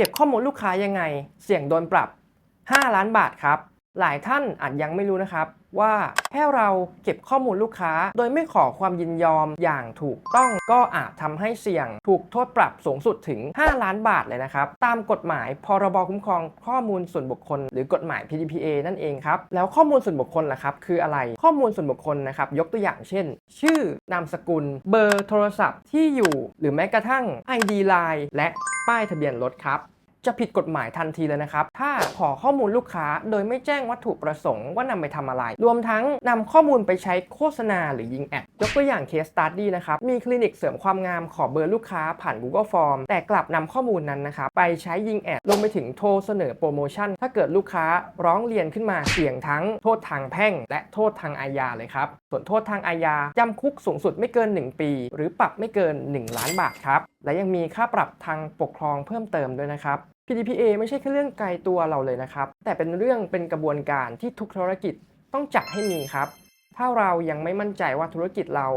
เก็บข้อมูลลูกค้ายังไง เสี่ยงโดนปรับ 5 ล้านบาทครับ หลายท่านอาจยังไม่รู้นะครับ ว่าแค่เราเก็บข้อมูลลูกค้า โดยไม่ขอความยินยอมอย่างถูกต้องก็อาจทำให้เสี่ยง ถูกโทษปรับสูงสุดถึง 5 ล้านบาทเลยนะครับ ตามกฎหมายพรบคุ้มครองข้อมูลส่วนบุคคล หรือกฎหมาย PDPA นั่นเองครับ แล้วข้อมูลส่วนบุคคลล่ะครับ คืออะไรข้อมูลส่วนบุคคลนะครับ ยกตัวอย่างเช่น ชื่อนามสกุล เบอร์โทรศัพท์ที่อยู่ หรือแม้กระทั่ง ID Line และ ป้ายทะเบียนรถครับ จะผิดกฎหมายทันทีเลยนะครับ ถ้าขอข้อมูลลูกค้าโดยไม่แจ้งวัตถุประสงค์ว่านำไปทำอะไร รวมทั้งนำข้อมูลไปใช้โฆษณาหรือยิงแอด ยกตัวอย่างเคสสตัดดี้นะครับ มีคลินิกเสริมความงามขอเบอร์ลูกค้าผ่าน Google Form แต่กลับนำข้อมูลนั้นนะครับ ไปใช้ยิงแอดรวมไปถึงโทรเสนอโปรโมชั่น ถ้าเกิดลูกค้าร้องเรียนขึ้นมาเสี่ยงทั้งโทษทางแพ่ง และโทษทางอาญาเลยครับ ส่วนโทษทางอาญาจำคุกสูงสุดไม่เกิน 1 ปี หรือปรับไม่เกิน 1 ล้านบาทครับ และยังมีค่าปรับทางปกครองเพิ่มเติมด้วยนะครับ PDPA ไม่ใช่แค่เรื่องไกลตัวเราเลยนะครับ แต่เป็นเรื่องเป็นกระบวนการที่ทุกธุรกิจต้องจัดให้มีครับ ถ้าเรายังไม่มั่นใจว่าธุรกิจเรา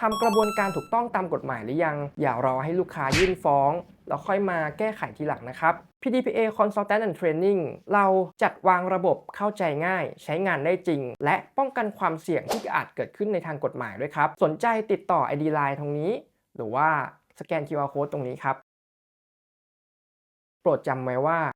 ทำกระบวนการถูกต้องตามกฎหมายหรือยัง อย่ารอให้ลูกค้ายื่นฟ้องแล้วค่อยมาแก้ไขทีหลังนะครับ PDPA Consultant and Training เราจัดวางระบบเข้าใจง่าย ใช้งานได้จริง และป้องกันความเสี่ยงที่อาจเกิดขึ้นในทางกฎหมายด้วยครับ สนใจติดต่อ ID Line ตรงนี้ หรือว่าสแกน QR Code ตรงนี้ครับ โปรดจำไว้ว่า